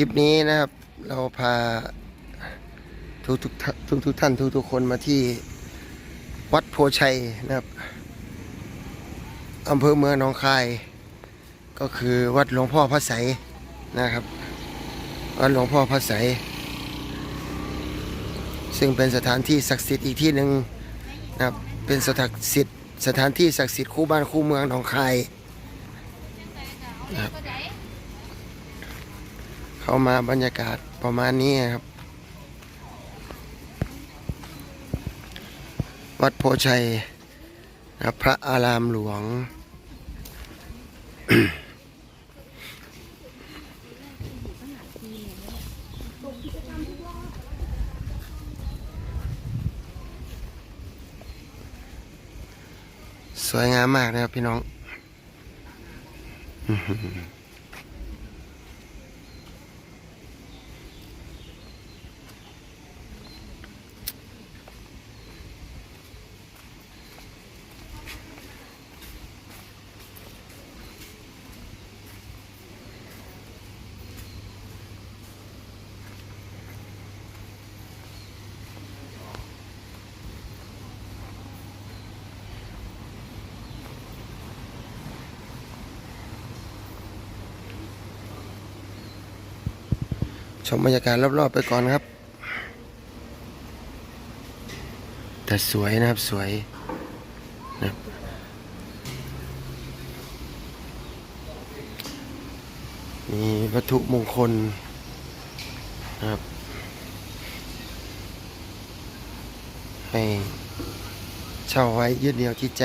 ลิปนี้นะครับ เราพาทุกทุกท่านทุกทุกท่านทุกทุกคนมาที่วัดโพชัยนะครับอำเภอเมืองหนองคาย ก็คือวัดหลวงพ่อพระไสนะครับ วัดหลวงพ่อพระไสซึ่งเป็นสถานที่ศักดิ์สิทธิ์อีกที่หนึ่งนะครับเป็นสถานสิทธิ์สถานที่ศักดิ์สิทธิ์คู่บ้านคู่เมืองหนองคายครับ เข้ามาบรรยากาศประมาณนี้ครับ วัดโพชัยนะพระอารามหลวง สวยงามมากนะครับพี่น้อง ชมบรรยากาศรอบๆไปก่อนครับ แต่สวยนะครับสวยนะครับมีวัตถุมงคลนะครับให้เช่าไว้ยืดเหนี่ยวจิตใจ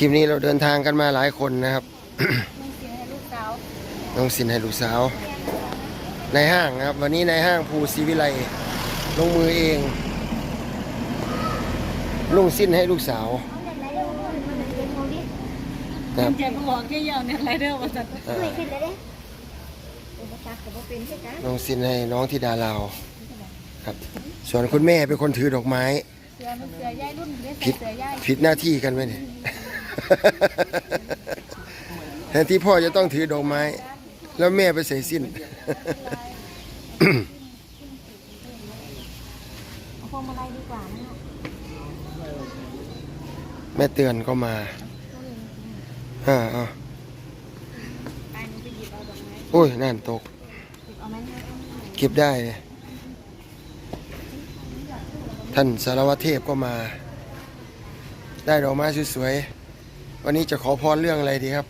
ลิปนี้เราเดินทางกันมาหลายคนนะครับน้องสินให้ลูกสาว ในห้างนะครับ วันนี้ในห้างภูศรีวิไลลงมือเองลุงสิ้นให้ลูกสาวนะครับแกก็บอกแค่ยาวเนี่ยไรเดอร์ว่าจะอ่าไม่ขึ้นเลยเด้อุปสรรคก็บ่เป็นใช่จ้ะน้องสิ้นให้น้องธิดาลาวครับ ส่วนคุณแม่เป็นคนถือดอกไม้เสือมันเสือย่ายรุ่นเรียกผิดเสือย่ายผิดหน้าที่กันไหมเนี่ย แทนที่พ่อจะต้องถือดอกไม้ แล้วแม่ไปใส่สิ้นเอาพวงมาลัยดีกว่านะแม่เตือนก็มาอ่าเอาไปหนูไปหยิบเอาดอกไม้โอ้ยนั่นตก หยิบเอาไหมเก็บได้เลยท่านสารวัตรเทพก็มา ได้ดอกไม้สวยๆ วันนี้จะขอพรเรื่องอะไรดีครับ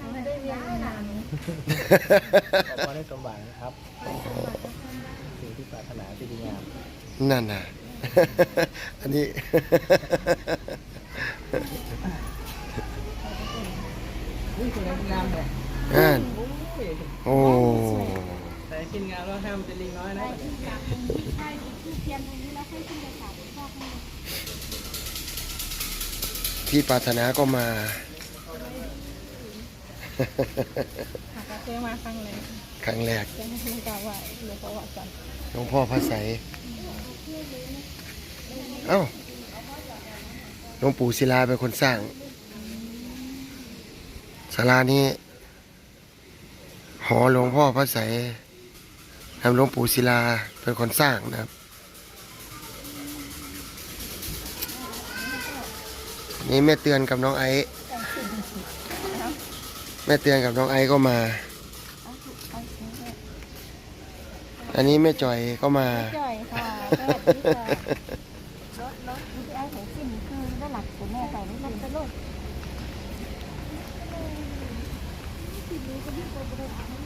ขอพรให้สมหวังนะครับสิ่งที่ปรารถนาที่ดีงามนั่นน่ะอันนี้ นี่คืออะไรงามเลยอ่านโอ้แต่กินงามแล้วห้ามเป็นลิงน้อยนะ ที่ปรารถนาก็มาหากาเซ่มาครั้งแรกครั้งแรกจะให้คุณกล่าวว่าหรือประวัติศาสตร์หลวงพ่อพระไสยเอ้าหลวงปู่ศิลาเป็นคนสร้างศาลานี้ หอหลวงพ่อพระไสยทำหลวงปู่ศิลาเป็นคนสร้างนะครับ นี่แม่เตือนกับน้องไอซ์แม่เตือนกับน้องไอซ์ก็มา อันนี้แม่จอยก็มา จ่อยค่ะสวัสดีค่ะรถรถวิทยาของสิ่งคือด้านหลักของแม่ใส่ไม่มันจะลดขออนุ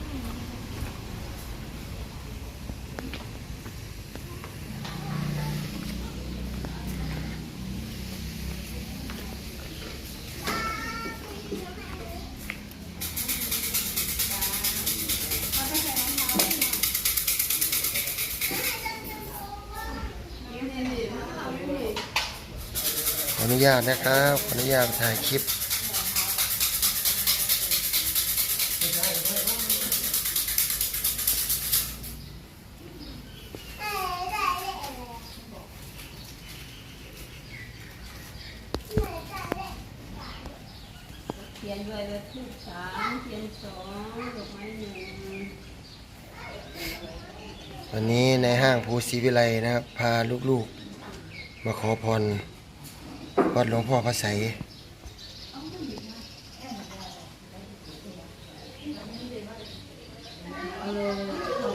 ญาตนะครับขออนุญาตถ่ายคลิป เขียนด้วยเลยทูบสามเขียนสองดอกไม้หนึ่งวันนี้ในห้างภูศรีวิไลนะครับ พาลูกๆ มาขอพร วัดหลวงพ่อพระไสย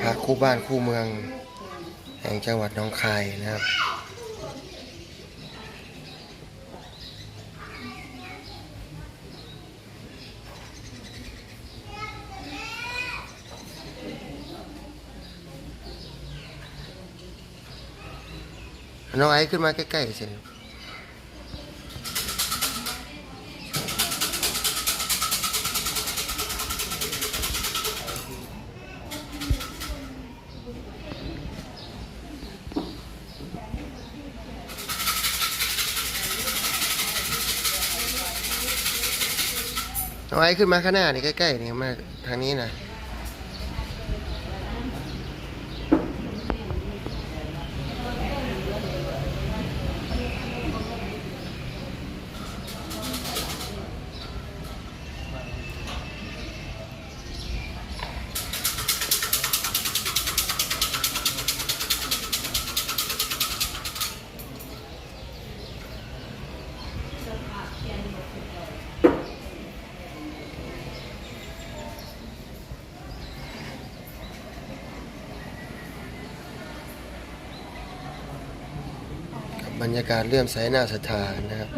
พระคู่บ้านคู่เมือง แห่งจังหวัดหนองคายนะครับน้องไอซ์ขึ้นมาใกล้ๆสิ เอาไอ้ขึ้นมาข้างหน้านี่ใกล้ๆนี่มาทางนี้นะ รยากาศเลื่อมใสหน้าศรัทธานะครับ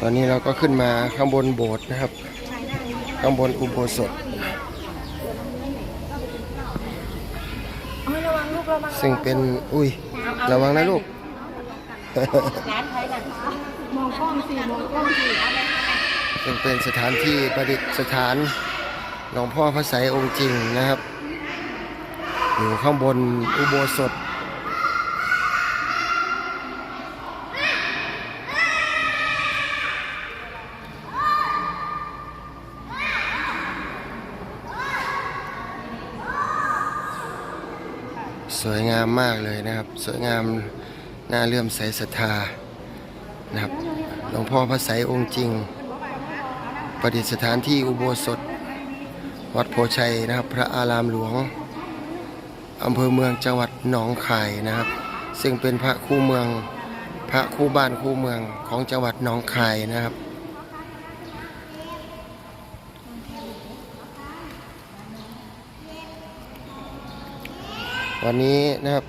ตอนนี้เราก็ขึ้นมาข้างบนโบสถ์นะครับ ข้างบนอุโบสถเอาระวังลูกระวังซึ่งเป็นอุ้ยระวังนะลูกร้านใครกันมองกล้องสิมองกล้องสิซึ่งเป็นสถานที่ประดิษฐานหลวงพ่อพระไสยองค์จริงนะครับ อยู่ข้างบนอุโบสถ สวยงามมากเลยนะครับ สวยงามน่าเลื่อมใสศรัทธานะครับหลวงพ่อพระไสยองค์จริง ประดิษฐานที่อุโบสถ วัดโพชัยนะครับ พระอารามหลวงอำเภอเมืองจังหวัดหนองคายนะครับ ซึ่งเป็นพระคู่เมืองพระคู่บ้านคู่เมืองของจังหวัดหนองคายนะครับ วันนี้นะครับ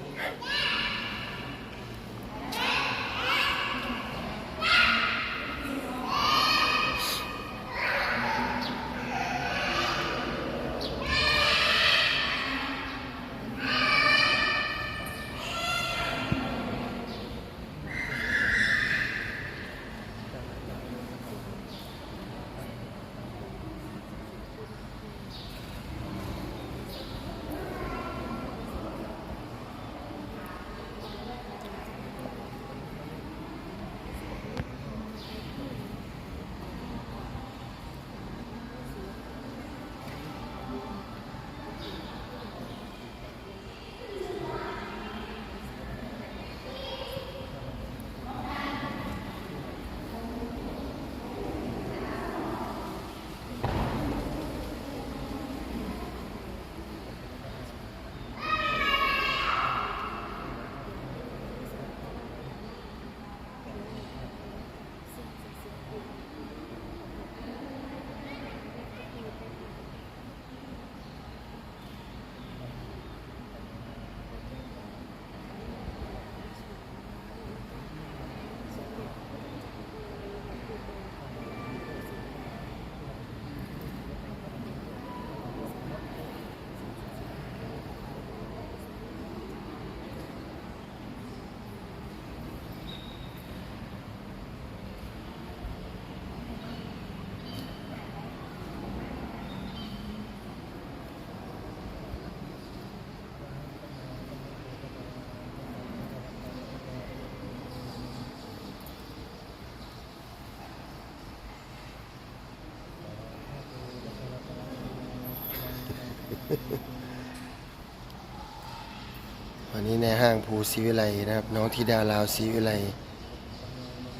วันนี้ในห้างภูศีวิไลนะครับ น้องธิดาลาวศีวิไล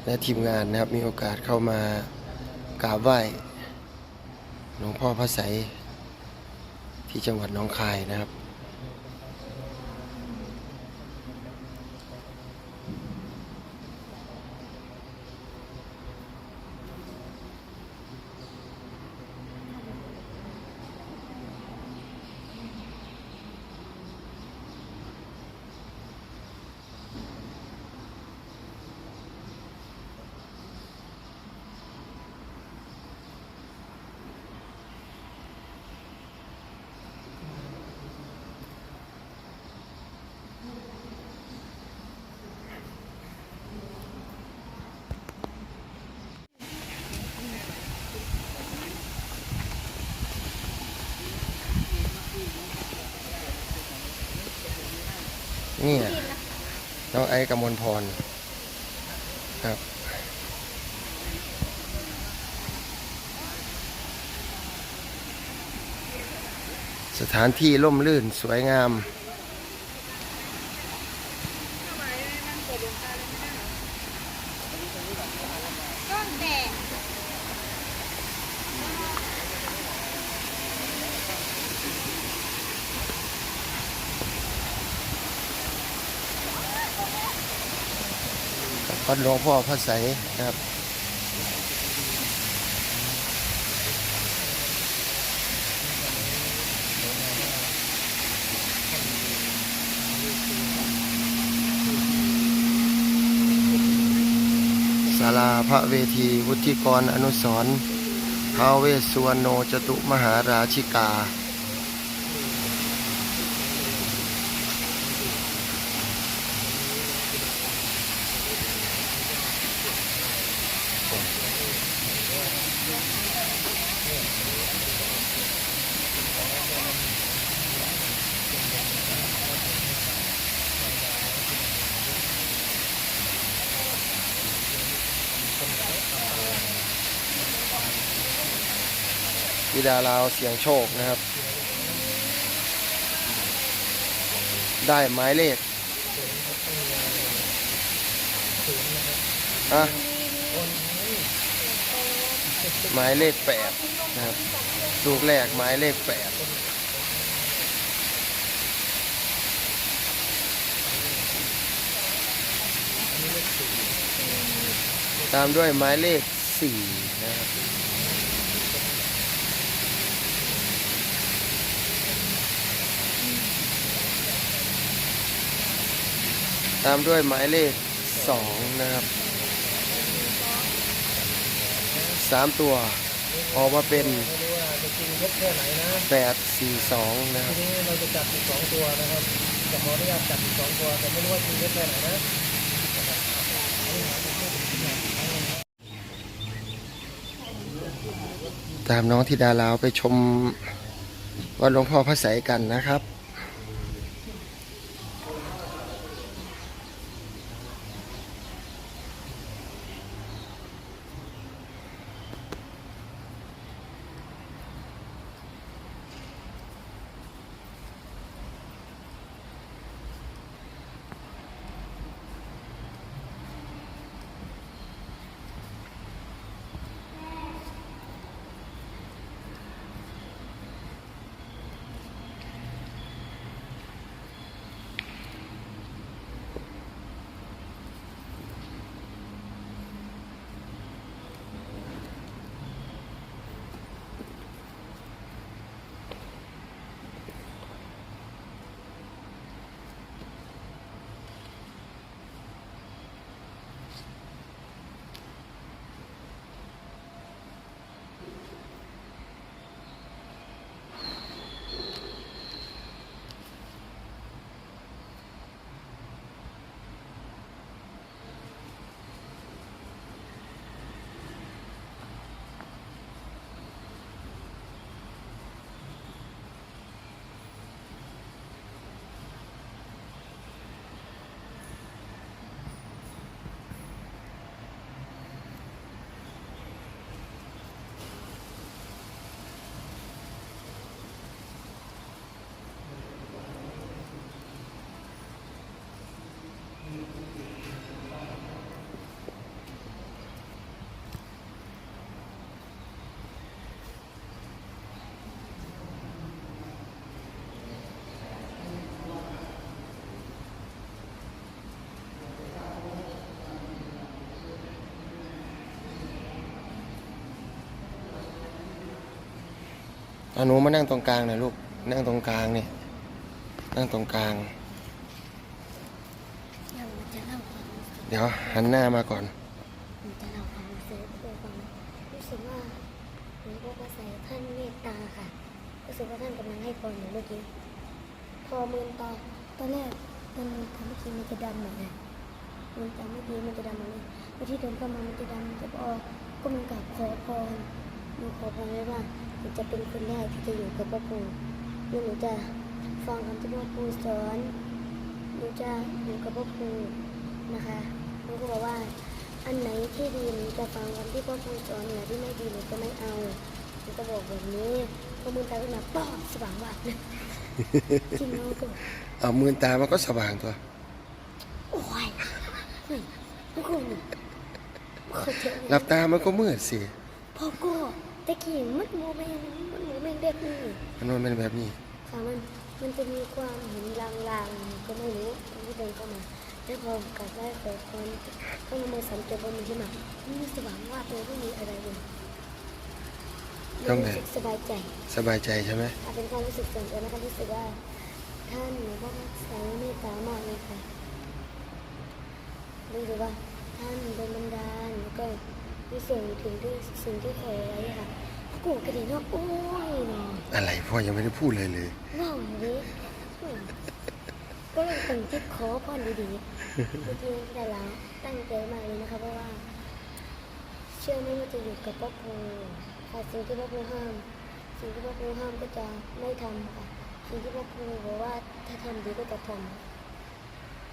และทีมงานนะครับมีโอกาสเข้ามากราบไหว้หลวงพ่อพระไสยที่จังหวัดน้องคายนะครับ นี่น่ะน้องไอ้กมลพรครับ สถานที่ร่มรื่นสวยงาม กล้องแต่ วัดหลวงพ่อพระไสนะครับ ศาลาพระเวทีวุฒิกรอนุสรณ์ท้าวเวสสุวรรณโนจตุมหาราชิกา วิดาลาวเสียงโชคนะครับ ได้หมายเลขอะหมายเลขแปดนะครับลูกแรกหมายเลขแปดตามด้วยหมายเลขสี่นะครับ ตามด้วยหมายเลขสองนะครับสามตัวออกมาเป็นไม่รู้ว่าจะจริงเท็จแค่ไหนนะแปดสี่สองนะคทีรับนี้เราจะจับอีกสองตัวนะครับจะขออนุญาตจับอีกสองตัวแต่ไม่รู้ว่าจริงเท็จแค่ไหนนะตามน้องธิดาลาวไปชมวัดหลวงพ่อพระไสยกันนะครับ อาหนูมานั่งตรงกลางหน่อยลูก นั่งตรงกลางนี่นั่งตรงกลาง เดี๋ยวหันหน้ามาก่อน จะอยู่กับพระปู่แล้วหนูจะฟังคำที่พ่อปู่สอนหนูจะอยู่กับพ่อครูนะคะหนูก็บอกว่า อันไหนที่ดีหนูจะฟังคำที่พ่อครูสอนอันไหนที่ไม่ดีหนูจะไม่เอาหนูก็บอกแบบนี้พอมือตาขึ้นมาป้อสว่างวับเลยจริงแล้วก็เอามือตามันก็สว่างตัวโอ้ยเฮ้ยพ่อครูนี่เขาเจอหลับตามันก็มืดสิพ่อก็ตะกี้มันโมเมนต์มันโมเมนต์ แบบนี้มันมันเป็นแบบนี้ค่ะมันมันจะมีความเห็นลางๆก็ไม่รู้ตอนที่เดินเข้ามาจะพร้อมกับได้เปิดคนก็มือสังเกตบนมือใช่ไหมรู้สึกหวังว่าตัวไม่มีอะไรเลยรู้สึกสบายใจ สบายใจใช่ไหมอาเป็นความรู้สึกส่วนตัวนะคะรู้สึกว่าท่านหนูก็ใส่เมตตามากเลยค่ะรู้สึกว่าท่านเป็นบันดาลแล้วก็มีส่วนถึงด้วยสิ่งที่ขอไว้ค่ะ กูกระดิ่งว่าโอ้ยเนาะอะไรพ่อยังไม่ได้พูดเลยเลยว้าวเลยก็เลยตั้งจิตขอพรดีๆจริงๆแต่เราตั้งใจมากเลยนะคะเพราะว่า เชื่อไม่ว่าจะอยู่กับพ่อครูค่ะสิ่งที่พ่อครูห้าม สิ่งที่พ่อครูห้ามก็จะไม่ทำค่ะสิ่งที่พ่อครูบอกว่าถ้าทำดีก็จะท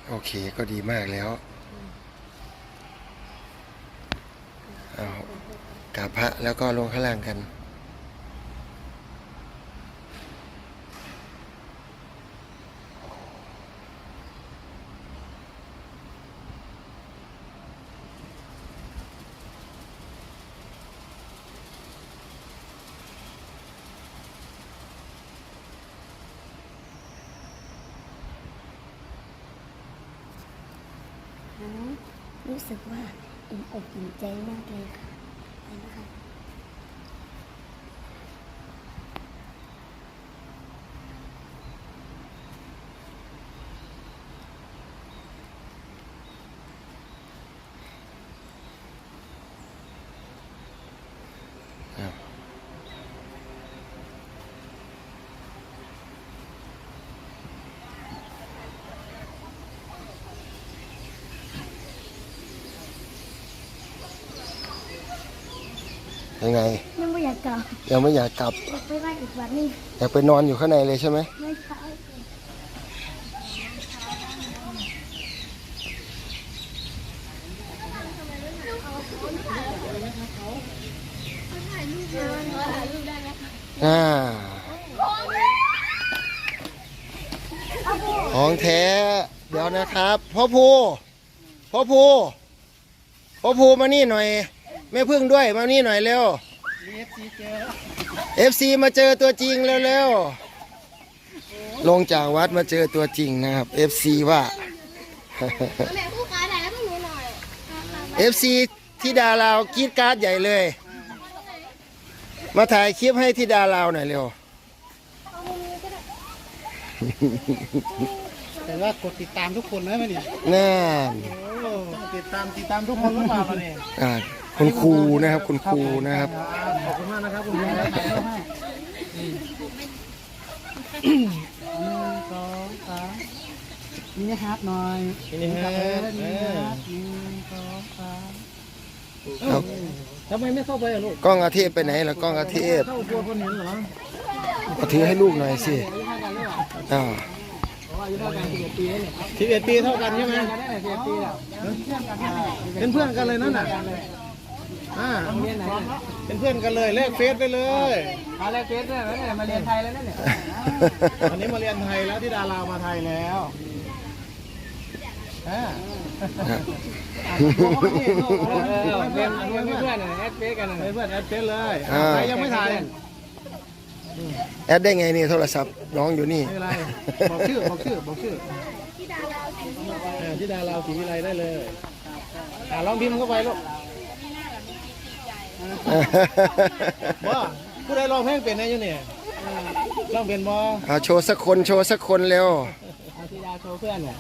โอเคก็ดีมากแล้วเอาำกราบพระแล้วก็ลงข้างล่างกัน รู้สึกว่าอิ่มอกอิ่มใจมากเลยค่ะไปนะคะ ยังไง ยังไม่อยากกลับยังไม่อยากกลับ อยากไปบ้านอีกวันหนึงอยากไปนอนอยู่ข้างในเลยใช่ไหมไม่ใช่อ่าของแท้ เดี๋ยวนะครับพ่อภูพ่อภูพ่อภูมานี่หน่อย แม่พึ่งด้วยมานี่หน่อยเร็ว FC มาเจอตัวจริงเร็วๆลงจากวัดมาเจอตัวจริงนะครับ FC ว่าแม่ผู้ค้าถ่ายให้พวกหนูหน่อย FC ที่ดาลาวกรีดการ์ดใหญ่เลย มาถ่ายคลิปให้ที่ดาลาวหน่อยเร็วแต่ว่ากดติดตามทุกคนนะแม่นี่นั่นโอ้ติดตามติดตามทุกคนหรือเปล่าล่ะเนี่ยอ่า คุณครูนะครับ คุณครูนะครับ ขอบคุณมากนะครับคุณครูถ่ายรูปให้หนึ่งสองสามมินิฮาร์ดหน่อยมินิฮาร์ดมินิฮาร์ดหนึ่งสองสามเอาทำไมไม่เข้าไปอะลูกกล้องอาเทพไปไหนล่ะกล้องอาเทพเข้ากลัวคนเห็นเหรอเอาถือให้ลูกหน่อยสิอายุเท่ากันหรือเปล่าอ้าวอายุเท่ากันสิบเอ็ดปีเนี่ยสิบเอ็ดปีเท่ากันใช่ไหมสิบเอ็ดปีแล้วเป็นเพื่อนกันเลยนั่นน่ะ อ่าเป็นเพื่อนกันเลยเลขเฟซไปเลย มาเลขเฟซด้วยเนี่ยมาเรียนไทยแล้วเนี่ยวันนี้มาเรียนไทยแล้วที่ดารามาไทยแล้วอ่าเรียนเรียนเพื่อนแอดเฟซกันเพื่อนแอดเฟซเลยใครยังไม่ถ่ายแอดได้ไงนี่โทรศัพท์น้องอยู่นี่ ไม่เป็นไรบอกชื่อบอกชื่อบอกชื่อที่ดาราที่ดาราศรีวิไลได้เลยอ่าลองพิมพ์เข้าไปลูก บ่ผู้ใดลองเพลงเป็นได้ยังเนี่ยลองเป็นบ่เอาโชว์สักคนโชว์สักคนเร็วอาทิดาโชว์เพื่อนเนี่ย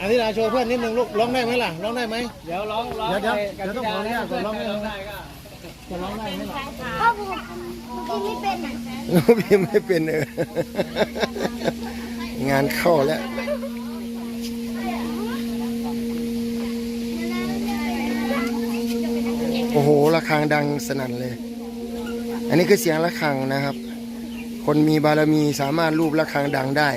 อาทิดาโชว์เพื่อนนิดนึงลูกร้องได้ไหมล่ะร้องได้ไหมเดี๋ยวร้องร้องเดี๋ยวเดี๋ยวเดี๋ยวต้องขออนุญาตก่อนร้องได้ไหมจะร้องได้ไหมล่ะพ่อผมกินไม่เป็นอะพี่ไม่เป็นเอองานเข้าแล้ว โอ้โหระฆังดังสนั่นเลย อันนี้คือเสียงระฆังนะครับ คนมีบารมีสามารถรูประฆังดังได้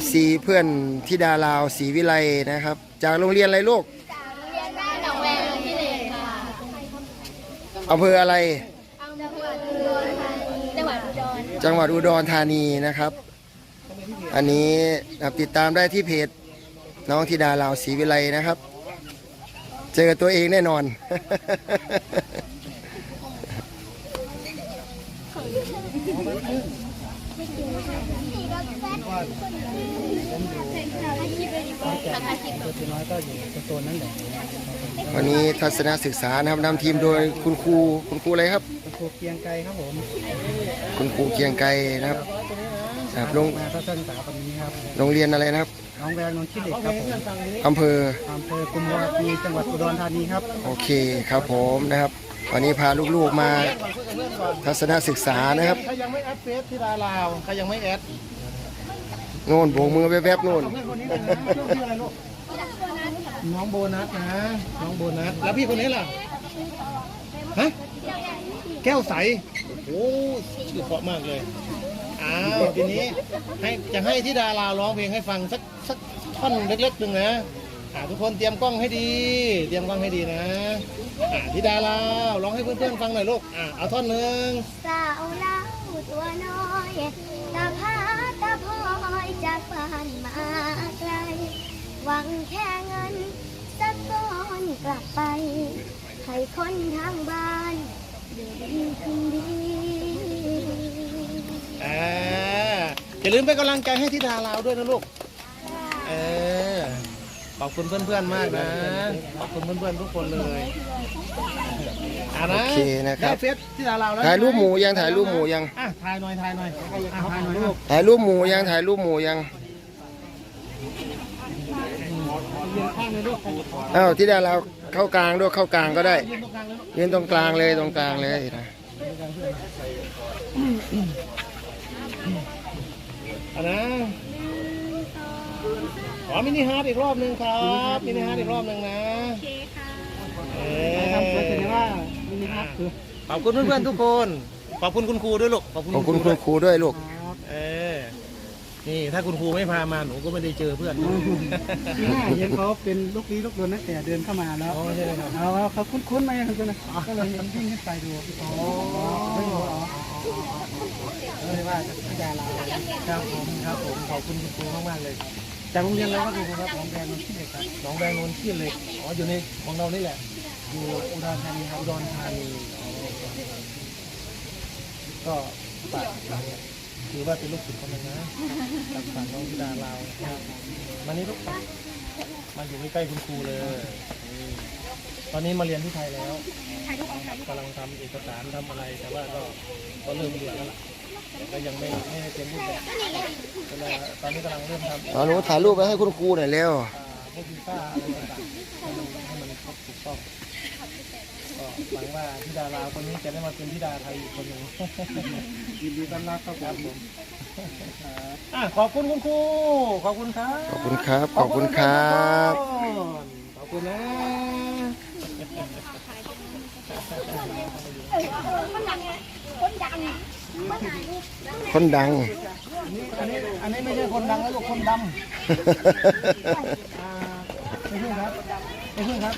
FC เพื่อนที่ดาลาวศรีวิไลนะครับ จากโรงเรียนอะไรลูกเรียนบ้านหนองแวงที่เลยค่ะอำเภออะไรจังหวัดอุดรธานีจังหวัดอุดรจังหวัดอุดรธานีนะครับ อันนี้นะครับติดตามได้ที่เพจ น้องธิดาลาวศรีวิไลนะครับ เจอตัวเองแน่นอนอวันนี้ทัศนศึกษานะครับนำทีมโดยคุณครูคุณครูอะไรครับครูเกียงไกรครับผมคุณครูเกรียงไกรนะครับนะครับโรงมาทัศนศึกษาวันนี้ครับโรงเรียนอะไรนะครับ น้องแวงนนท์ชิดเด็กครับผมอำเภออำเภอกุมภาวะปีจังหวัดอุดรธานีครับโอเคครับผมนะครับ วันนี้พาลูกๆมาทัศนศึกษานะครับใครยังไม่แอดเฟซที่ดาลาวใครยังไม่แอดโน่นโบกมือแวบๆโน่นเพื่อนคนนี้เลยนะชื่อชื่ออะไรลูกน้องโบนัสนะน้องโบนัสแล้วพี่คนนี้ล่ะฮะแก้วใสโอ้ชื่อเพราะมากเลย อ้าวทีนี้ให้จะให้ที่ดาราร้องเพลงให้ฟังสักสักท่อนเล็กๆหนึ่งนะอ่าทุกคนเตรียมกล้องให้ดี เตรียมกล้องให้ดีนะอ่าที่ดาราร้องให้เพื่อนๆฟังหน่อยลูกอ่าเอาท่อนหนึ่งสาวเล่าตัวน้อยตาพาตาพอยจากบ้านมาไกล หวังแค่เงินสักก้อนกลับไปให้คนทางบ้านเดือดีขึ้นดี อ่าอย่าลืมเป็นกำลังใจให้ที่ดาราด้วยนะลูกเออขอบคุณเพื่อนๆมากนะขอบคุณเพื่อนๆทุกคนเลยอ่านะโอเคนะครับ ได้เฟซที่ดาราแล้วถ่ายรูปหมูยังถ่ายรูปหมูยัง อะถ่ายหน่อยถ่ายหน่อยอะถ่ายหน่อยลูกถ่ายรูปหมูยังถ่ายรูปหมูยังยืนข้างเลยลูกอ้าวที่ดาราเข้ากลางด้วยเข้ากลางก็ได้ยืนตรงกลางเลยลูกยืนตรงกลางเลยตรงกลางเลยนะ อะนะขอมินิฮาร์ดอีกรอบหนึ่งครับ มินิฮาร์ดอีกรอบหนึ่งนะโอเคค่ะทำเพื่อว่ามินิฮาร์ดคือขอบคุณเพื่อนๆทุกคน ขอบคุณคุณครูด้วยลูก ขอบคุณขอบคุณคุณครูด้วยลูก เออ นี่ถ้าคุณครูไม่พามาหนูก็ไม่ได้เจอเพื่อน ที่หน้าเห็นเขาเป็นลูกลี้ลูกลนตั้งแต่เดินเข้ามาแล้วอ๋อใช่ไหมครับ เอาเอาเขาคุ้นๆมาอย่างนั้นนะก็เลยวิ่งขึ้นไปดูอ๋อไม่รู้อ๋อก็เลยว่าจะดาราครับผมครับผมขอบคุณคุณครูมากๆเลยจากโรงเรียนเราก็ดูครับโรงเรียนนนที่เด็กครับน้องแบงค์นนท์ขี้เหล็กอ๋ออยู่ในของเรานี่แหละอยู่อุดรธานีครับอุดรธานีก็ฝาก ถือว่าเป็นลูกศิษย์คนหนึงนะฝากฝากน้องธิดาเรานะครับมานี่ลูกมาอยู่ใกล้ๆคุณครูเลยนี่ตอนนี้มาเรียนที่ไทยแล้วกำลังทำเอกสารทำอะไรแต่ว่าก็ก็เริ่มเรียนแล้วล่ะแต่ก็ยังไม่ไม่ได้เต็มรูปแบบก็เลยตอนนี้กำลังเริ่มทำ เอาหนูถ่ายรูปไปให้คุณครูหน่อยเร็วพวกวีซ่าอะไรต่างๆให้มันให้มันครบถูกต้อง ก็หวังว่าธิดาลาวคนนี้จะได้มาเป็นธิดาไทยอีกคนหนึ่งยินดีต้อนรับครับครับผม อะขอบคุณคุณครูขอบคุณครับขอบคุณครับ ขอบคุณครับ ขอบคุณนะคนดังอันนี้อันนี้ไม่ใช่คนดังแล้วลูกคนดำอ่าไม่ใช่ครับไม่ใช่ครับ